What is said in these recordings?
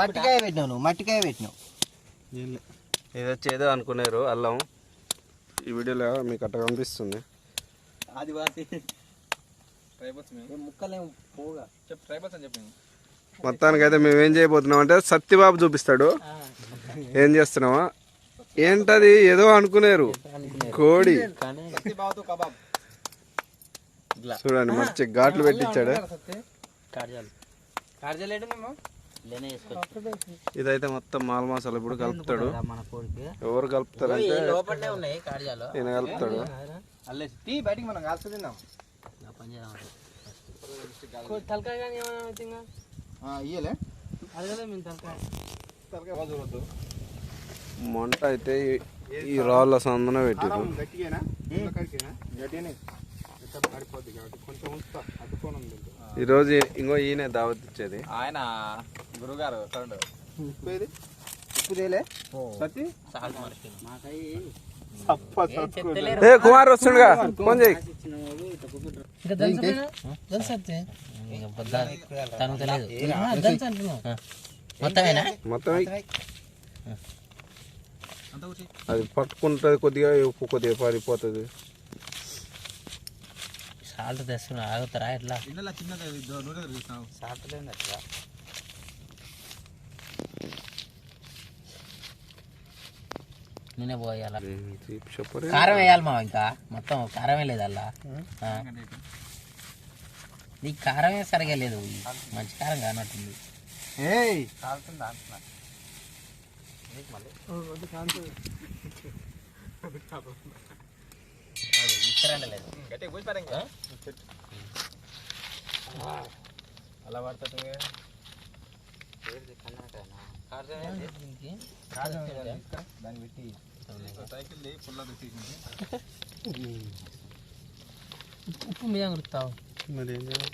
మట్టికాయ పెట్టినావు నువ్వు మట్టికాయ పెట్టినావు. ఏదో అనుకున్నారు అల్లం. ఈ వీడియోలో మీకు అట్లా కనిపిస్తుంది. ఆదివాసి ట్రైబల్స్ మేము ముక్కలేం పోగా చెప్పు ట్రైబల్స్ అని చెప్పి మొత్తానికి అయితే మేము ఏం చేయబోతున్నాం అంటే సత్యబాబు చూపిస్తాడు. ఏం చేస్తున్నామా ఏంటది? ఏదో అనుకున్నారు కోడి. కానీ బావతో కబాబ్. చూడండి మంచి ఘాట్లు పెట్టించాడు. ఇదైతే మొత్తం మాల మసాలా ఇప్పుడు కలుపుతాడు. ఎవరు కలుపుతారంటే ఈయన కలుపుతాడు. మంట అయితే ఈ- రాళ్ళ సందన పెట్టారు. అడ్డుకోను ఈరోజు ఇంకో ఈయన దావత్ ఇచ్చేది. ఆయన గురుగారు సౌండ్. ఉప్పు ఏది ఉప్పు సాల్ట్ మాకై ఏ కుమార్ వస్తుండగా. ఫోన్ చేయి. అది పట్టుకుంటుంది కొద్దిగా ఉప్పు కొద్దిగా పారిపోతుంది. సాల్ట్ తెస్తున్నా ఆగుతారా ఎట్లా? చూసినావు సాల్ట్ లేదు అట్లా నూనె పోయాల? కారం వేయాలి మా ఇంకా. మొత్తం కారమే లేదు అలా నీకు కారమే సరిగా లేదు. మంచి కారం కానట్టుంది. అలా పడుతుంది దాన్ని పెట్టి ఉప్పు మీద గుర్తావు మరి ఏం చేయాలి?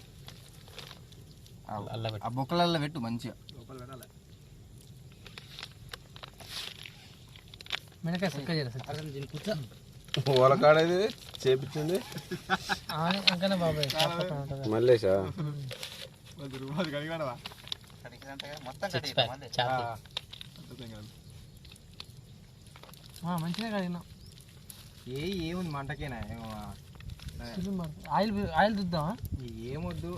ఆ బొక్కలలో పెట్టు మంచిగా మినకాయ సుక్క చేయాలి వాళ్ళ కాడేది చేపించింది అంకనే బాబాయ్ కడిగాడవా మొత్తం మంచిగా కడిగినా. ఏ ఏముంది మంటకేనా. Oil oil రుద్దామా? ఏమొద్దు.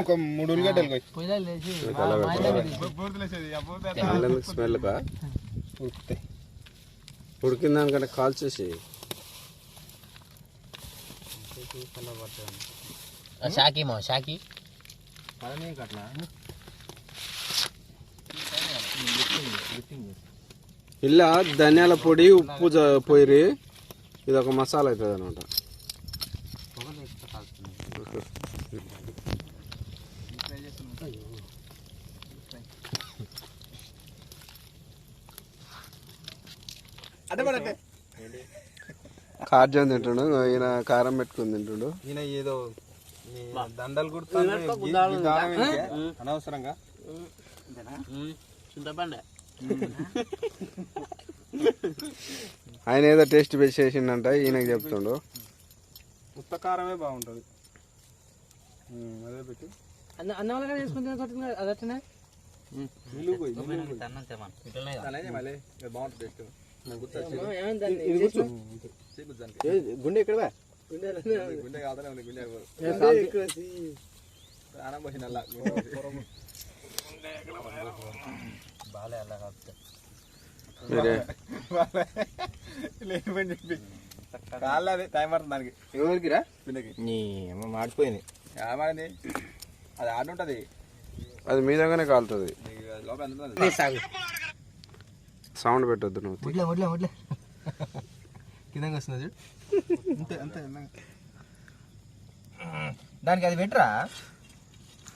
ఒక మూడు ఉల్లిగడ్డలు కొయ్యి. పొయ్యిలో లేచి అలా మా ఇంట్లో పెట్టి బూర్దులేసేది, ఆ బూర్దు ఎందుకు స్మెల్ కా ఉడుకుతాయి. ఉడికిన చేసి షాకి మో షాకి పడనే ధనియాల పొడి ఉప్పు పోయిరి ఇది ఒక మసాలా అవుతుంది అనమాట అదే. పడట్టే. కార్జన్ తింటుండు ఈయన కారం పెట్టుకుని తింటుండు. ఈయన ఏదో దండలు కుడుతాను ఈ- ఈ దారం ఎందుకే? అనవసరంగా. చింతపండు. ఆయన ఏదో టేస్ట్ బెస్ట్ చేసిండంట ఈయనకి చెప్తుండు. ఉత్త కారమే బాగుంటుంది. అదే పెట్టి. అన్న అన్న వాళ్ళ వేసుకుంటే కొట్టిన అది అట్లనే? నిలువు పోయి, నిలువు పోయి. అన్నం తెమ్మను. ఇట్లనే కదా. అలానే మళ్ళీ ఇది బాగుంటుంది టేస్ట్. గుండె ఎక్కడ గుండె కాదనే ఉంది గుండె కాదు. ప్రాణం పోసిన అలా. బాలే అలా కాకపోతే. మీరే లేవని చెప్పి. కాళ్ళ అదే టైం పడుతుంది దానికి. ఎవరికి రా? పిల్లకి నీ అమ్మ మాడిపోయింది. ఏమైంది అది ఆడ ఉంటుంది అది మీ దగ్గరనే కాలుతుంది లోపల ఎంత ఉంది? సాగు. సౌండ్ పెట్టొద్దు నువ్వు. వడ్లే వడ్లే వడ్లే. కిందకి వస్తుంది చూడు. అంతే అంతే దానికి అది పెట్టరా?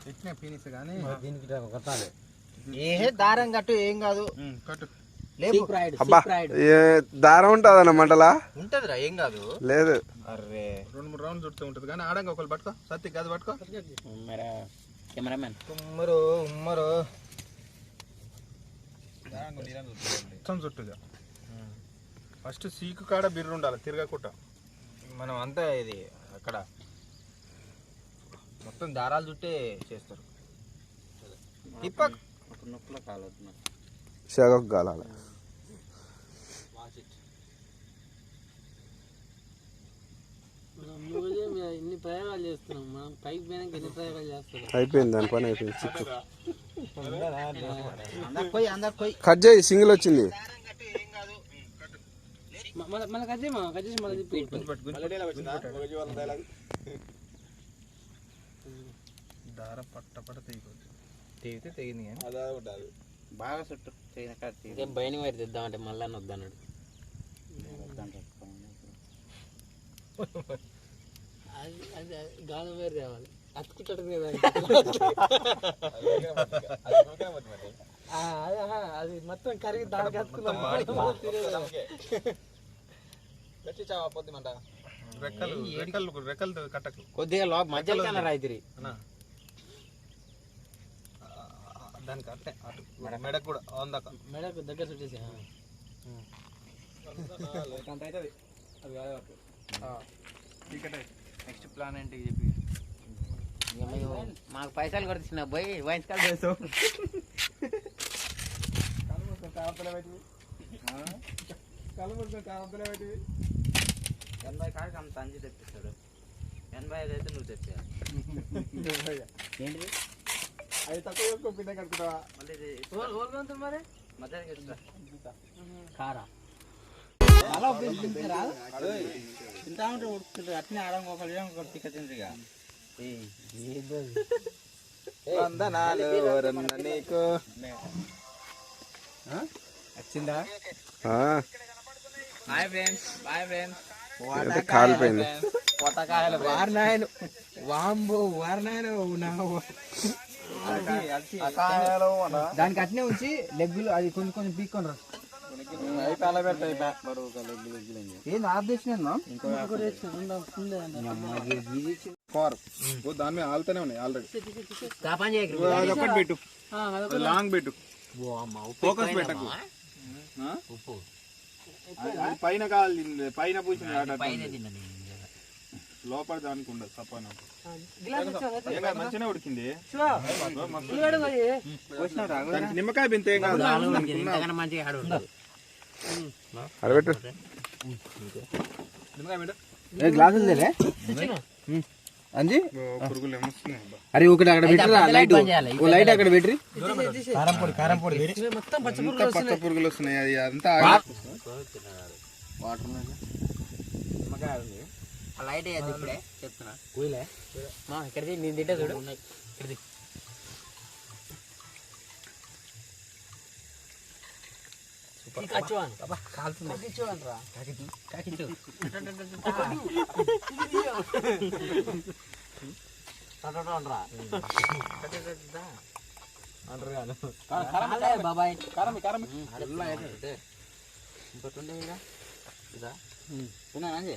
పెట్టిన పీనిస్ కానీ. దీనికి కొట్టాలి. ఏ దారం కట్టు ఏం కాదు. కట్టు. దారం ఉంటుందన్న మంటలా? ఉంటదిరా ఏం కాదు. లేదు. అర్రే. రెండు మూడు రౌండ్లు చుడుతూ ఉంటుంది కానీ ఆడంగా ఒకళ్ళు పట్టుకో. సత్తి గది పట్టుకో. మరా కెమెరామెన్ ఉమ్మరు ఉమ్మరు. మొత్తం చుట్టుగా ఫస్ట్ సీకు కాడ బిర్రు ఉండాలి తిరగకుండా మనం అంతా ఇది అక్కడ మొత్తం దారాలు చుట్టే చేస్తారు. తిప్పక్. షగకు గాలాలి మనం ఇన్ని ప్రయోగాలు చేస్తున్నాం మనం పైకి పోయినాక ఎన్ని ప్రయోగాలు చేస్తున్నాం అయిపోయింది దాని పని అయిపోయింది. చిక్కు. పోయి అందరికి పోయి కట్ చేయి సింగిల్ వచ్చింది. మన మన కట్ చేయమా కట్ చేసి మళ్ళీ దార పట్ట పట్ట తెగిపోతుంది తెగితే తెగింది కానీ. బాగా చుట్టూ. చేయన కట్టి బయట వైర్ తెద్దామంటే మళ్ళీ వద్దన్నాడు అది అది గాలం వేరు తేవాలి అతుకుంటాడు కదా. ఆ, అది అది మొత్తం కరిగి దానికి కట్టకు. కొద్దిగా లోప మధ్యలో రాయితిరి. అన్నా. దానికి అట్టే అటు మెడకు. కూడా అందాక మెడకు దగ్గర చుట్టేసి ఆ. నెక్స్ట్ ప్లాన్ ఏంటి చెప్పి? మాకు పైసలు కొడుతున్నా పోయి వైన్స్ కాల్ చేస్తాం ఎనభై కాడికి అంత అంజి తెప్పిస్తాడు ఎనభై ఐదు అయితే నువ్వు అది తక్కువ పిండ కట్టుకుంటావా మళ్ళీ మరి? మధ్యాహ్నం ఇస్తా కారా? అలా తింటా ఉంటే అట్నే ఆరం ఒకటి ఒకటి తిక్క తిందిగా వందనాలు రన్న నీకు వచ్చిందా ఆ, ఫ్రెండ్స్ బాయ్ ఫ్రెండ్స్ కాలిపోయింది పొట్టకాయలు వాంబో దానికి అట్నే ఉంచి లెగ్గులు అది కొంచెం కొంచెం పీక్కొని రా దాని మీద ఆలుతూనే ఉన్నాయి ఆల్రెడీ. ఒకటి పెట్టు. లాంగ్ పెట్టు. ఓ అమ్మ ఉప్పు. ఫోకస్. పెట్టకు. పైన కావాలి పైన పూసింది లోపల దానికి ఉండదు సపాన మంచిగానే ఉడికింది. నిమ్మకాయ బింత కాదు ఇంతకన్నా మంచిగా ఆడు ఉండదు అడబెట్టు గ్లాసులు అంజి. అరే ఒకటి అక్కడ పెట్టిరా లైట్. ఓ లైట్ అక్కడ పెట్టి తీసేయ్. కారం పొడి కారం పొడి ఇవి మొత్తం పచ్చ వస్తున్నాయి. పురుగులు వస్తున్నాయి? అది అంతా ఆ లైట్ ఇప్పుడే. చెప్తున్నా. కూలే మా ఇక్కడిది నేను తింటే చూడు. ఇక్కడిది. బాబాయ్ ఇంకోటి ఉండే ఇదా తిన్నానండి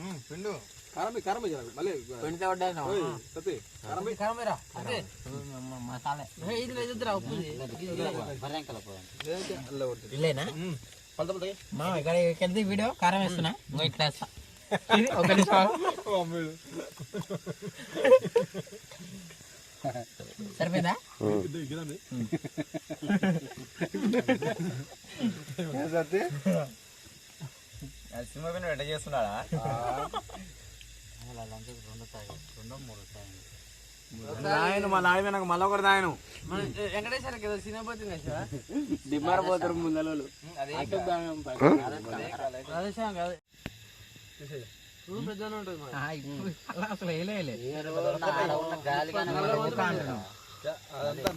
ఉమ్, పిండు కారం కారం మళ్ళీ పెడితే పడ్డాను సత్తి కారమేరా. అదే. మసాలా ఇది లేదు, ఇదిరా, ఉప్పు ఇది. ఇల్లేనా? మా ఇక్కడ ఇక్కడిది వీడియో కారం వేస్తున్నా. ఇంకో ఇట్లా వేస్తా. ఒక నిమిషం. సరిపోయిందా? సినిమా పైన వెంట చేస్తున్నాడా? నాకు మళ్ళీ ఏదో సినిమా పోతుంది కదా శివ? డిమ్మర్ పోతారు ముందల. ఆ, అసలు వేయలే అదంతా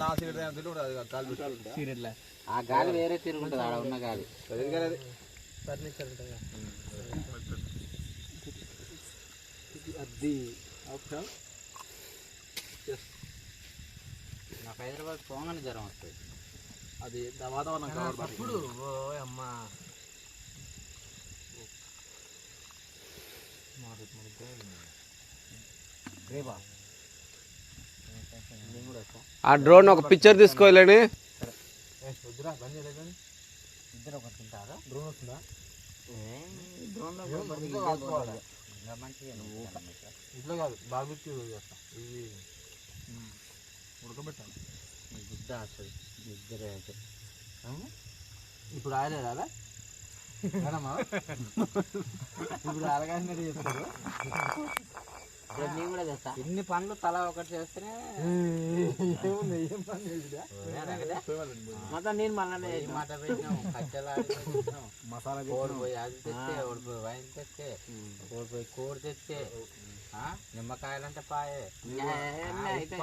నా గాలి వేరే తిరుగుంటుంది ఆడ ఉన్న గాలి. ఫర్నిచర్ ఉంటుంది కదా. నాకు హైదరాబాద్ పోగానే జ్వరం వస్తుంది. అది వాతావరణం అప్పుడు ఓ అమ్మా. ఆ డ్రోన్ ఒక పిక్చర్ తీసుకోవాలని ఇద్దరు ఒకటి తింటారా? డ్రోన్ వస్తుందా? ఇట్లా కాదు బార్బిక్యూ చేస్తా. ఇది ఉడకబెట్టాలి. ఇప్పుడు ఆయలే రాదా? మేడమా? ఇప్పుడు అలగానే చెప్తారు నేను కూడా తెస్తా ఇన్ని పనులు తల ఒకటి చేస్తేనే మొత్తం నేను మళ్ళీ మాట పెట్టినాం కట్టెలు మసాలా ఓడిపోయి అది తెచ్చే ఓడిపోయి వైన్ తెచ్చే ఓడిపోయి కోడి తెచ్చే నిమ్మకాయలంటే పాయే.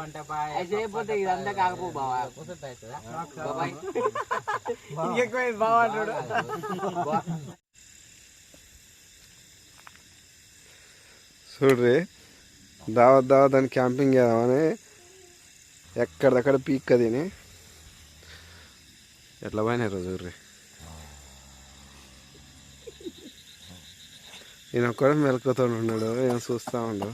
అంటే పాయే. చేయకపోతే ఇదంతా కాకపో బావా. కూర్చుంటే బావ. అంటాడు. చూడ్రి దావత్ దావత్ అని క్యాంపింగ్ చేద్దామని ఎక్కడిదక్కడ పీక్ తిని ఎట్లా పోయినారు చూడ్రి ఈయన ఒక్కడే మెలకుతో ఉన్నాడు ఏం చూస్తా ఉండు.